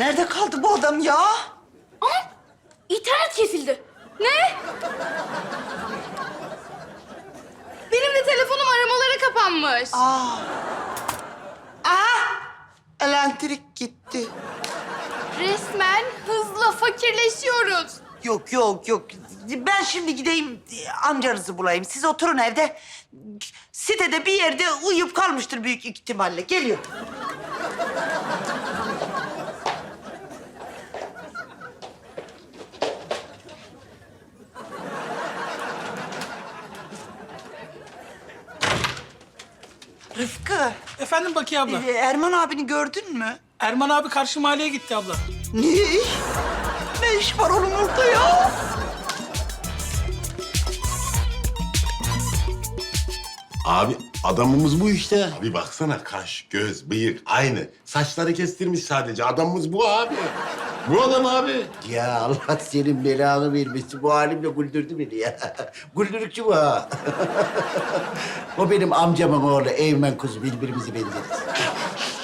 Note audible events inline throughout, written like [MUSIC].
Nerede kaldı bu adam ya? Aa, internet kesildi. Ne? Benim de telefonum aramalara kapanmış. Aa. Aa! Elektrik gitti. Resmen hızla fakirleşiyoruz. Yok yok yok. Ben şimdi gideyim amcanızı bulayım. Siz oturun evde. Sitede bir yerde uyuyup kalmıştır büyük ihtimalle. Geliyor. Efendim Bakiye abla. e, Erman abini gördün mü? Erman abi karşı mahalleye gitti abla. Ne? Ne iş var onun orada ya? Abi adamımız bu işte. Abi baksana kaş, göz, bıyık aynı. Saçları kestirmiş sadece. Adamımız bu abi. Bu adam abi. Ya Allah senin belanı vermesin. Bu halimle güldürdü beni ya. [LAUGHS] Güldürükçü bu ha. [LAUGHS] o benim amcamın oğlu Eymen kuzu. Birbirimizi benzeriz.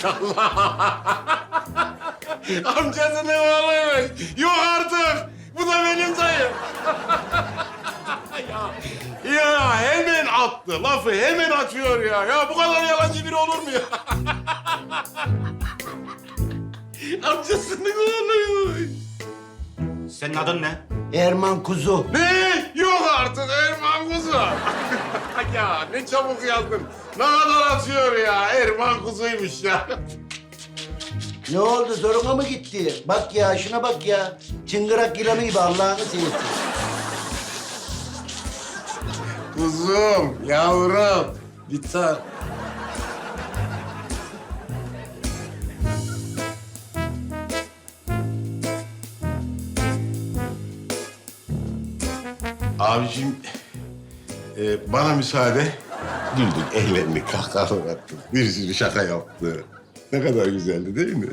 [LAUGHS] Amcasının oğluymuş. Yok artık. Bu da benim dayım. ya, ya hemen attı. Lafı hemen atıyor ya. Ya bu kadar yalancı biri olur mu ya? Amcasının oğluymuş. Senin adın ne? Erman kuzu. Ne? Yok artık Erman kuzu. [LAUGHS] ya ne çabuk yazdın. Ne kadar atıyor ya. Erman kuzuymuş ya. [LAUGHS] Ne oldu? Zoruna mı gitti? Bak ya, şuna bak ya. Çıngırak yılanı gibi Allah'ını seversin. Kuzum, yavrum. Lütfen. Abiciğim, e, bana müsaade. Güldük, eğlendik, kahkahalar attık. Bir sürü şaka yaptı. Ne kadar güzeldi değil mi?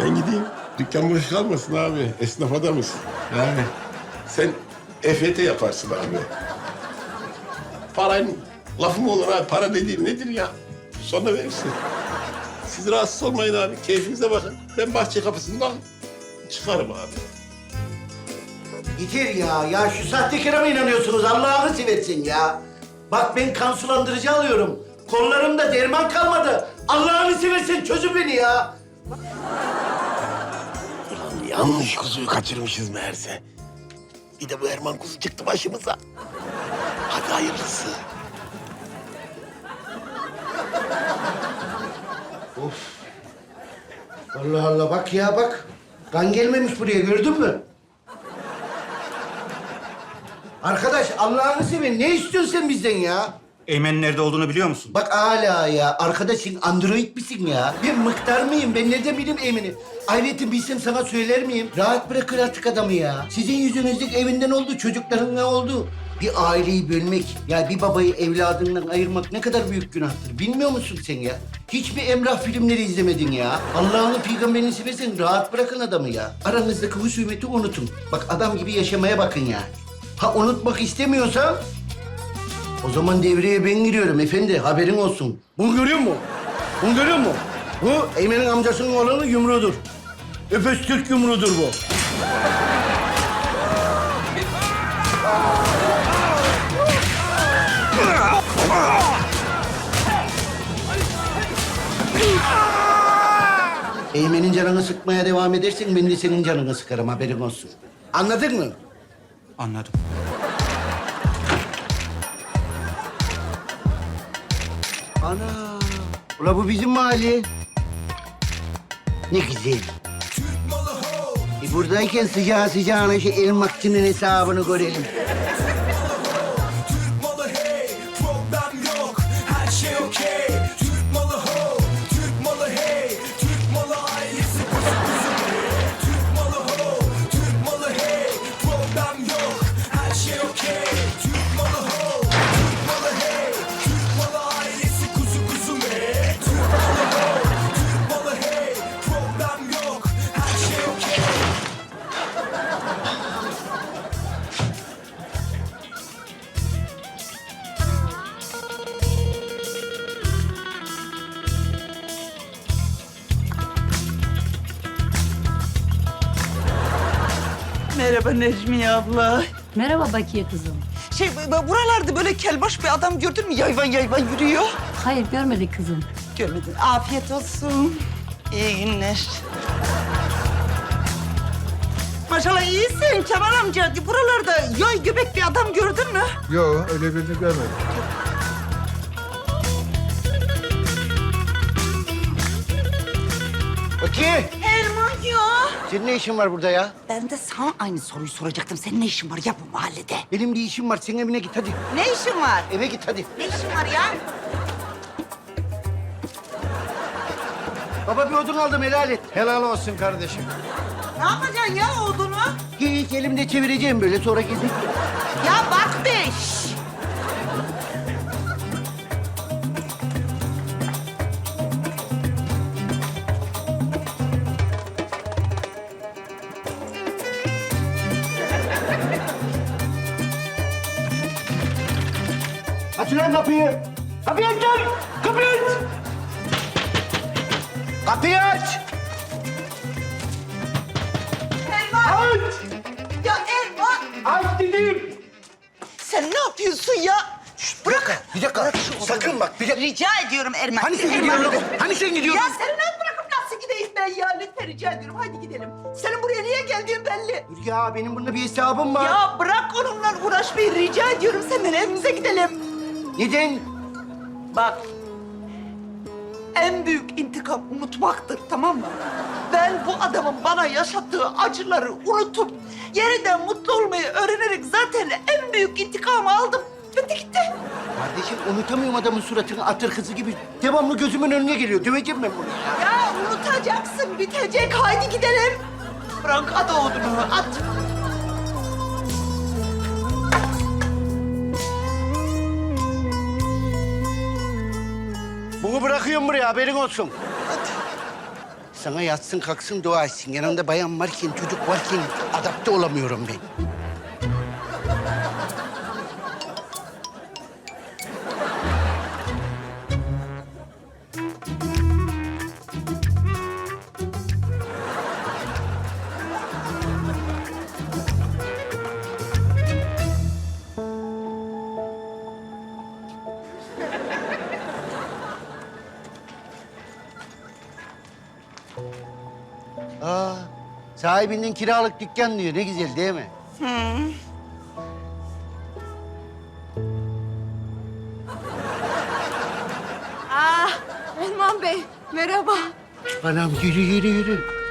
Ben gideyim. Dükkan boş kalmasın abi. Esnaf adamız. Yani sen EFT yaparsın abi. Parayın lafı mı olur abi? Para dediğin nedir ya? Sonra verirsin. Siz rahatsız olmayın abi. Keyfinize bakın. Ben bahçe kapısından çıkarım abi. Yeter ya. Ya şu sahtekara mı inanıyorsunuz? Allah'ını seversin ya. Bak ben kan sulandırıcı alıyorum. Kollarımda derman kalmadı. Allah'ını seversen çözün beni ya. Ulan yanlış kuzuyu kaçırmışız meğerse. Bir de bu Erman kuzu çıktı başımıza. Hadi hayırlısı. Allah Allah bak ya bak. Kan gelmemiş buraya gördün mü? Allah'ını seveyim ne istiyorsun sen bizden ya? Eymen'in nerede olduğunu biliyor musun? Bak hala ya arkadaşın android misin ya? Ben mıktar mıyım? Ben nereden bileyim Emin'i? Ayrıca bilsem sana söyler miyim? Rahat bırakır artık adamı ya. Sizin yüzünüzden evinden oldu, çocukların ne oldu? Bir aileyi bölmek, ya bir babayı evladından ayırmak ne kadar büyük günahtır. Bilmiyor musun sen ya? Hiçbir Emrah filmleri izlemedin ya. Allah'ını peygamberini seversen rahat bırakın adamı ya. Aranızdaki husumeti unutun. Bak adam gibi yaşamaya bakın ya. Ha unutmak istemiyorsan o zaman devreye ben giriyorum efendi. Haberin olsun. Bunu görüyor musun? Bunu görüyor musun? Bu Eymen'in amcasının oğlanın yumruğudur. Öpöz Türk yumruğudur bu. Eymen'in canını sıkmaya devam edersen ben de senin canını sıkarım haberin olsun. Anladın mı? Anladım. Ana. Ula bu bizim mahalle. Ne güzel. E buradayken sıcağı sıcağına şu elmakçının hesabını görelim. Merhaba Necmiye abla. Merhaba Bakiye kızım. Şey bu- buralarda böyle kelbaş bir adam gördün mü? Yayvan yayvan yürüyor. Hayır görmedik kızım. Görmedin. Afiyet olsun. İyi günler. Maşallah iyisin Kemal amca. Buralarda yay göbek bir adam gördün mü? Yok öyle birini görmedim. Bakayım. Senin ne işin var burada ya? Ben de sana aynı soruyu soracaktım. Senin ne işin var ya bu mahallede? Benim bir işim var. Sen evine git hadi. Ne işin var? Eve git hadi. Ne işin var ya? Baba bir odun aldım helal et. Helal olsun kardeşim. Ne yapacaksın ya odunu? Hiç elimde çevireceğim böyle sonra gidip. Ya bak be. şş. Aç lan kapıyı. Kapıyı aç lan. Kapıyı aç. Kapıyı aç. Erman. Aç. Ya Erman. Aç dedim. Sen ne yapıyorsun ya? Şş, bırak. Bir dakika. Bırak şu. Sakın bak. Bir dakika. Rica ediyorum Erman. Hani sen Erman. gidiyordun? Hani sen gidiyordun? Ya seni ne bırakıp nasıl gideyim ben ya? Lütfen rica ediyorum. Hadi gidelim. Senin buraya niye geldiğin belli. Dur ya benim bununla bir hesabım var. Ya bırak onunla uğraşmayı. Rica ediyorum senden evimize gidelim. Neden? Bak. En büyük intikam unutmaktır tamam mı? Ben bu adamın bana yaşattığı acıları unutup yeniden mutlu olmayı öğrenerek zaten en büyük intikamı aldım. Bitti gitti. Kardeşim unutamıyorum adamın suratını atır kızı gibi. Devamlı gözümün önüne geliyor. Döveceğim ben bunu. Ya unutacaksın, bitecek. Haydi gidelim. O odunu, at. Bunu bırakıyorum buraya haberin olsun. Sana yatsın kalksın dua etsin. Yanında bayan varken çocuk varken adapte olamıyorum ben. Aa, sahibinden kiralık dükkan diyor. Ne güzel değil mi? Aa, Erman Bey, merhaba. Anam yürü yürü yürü.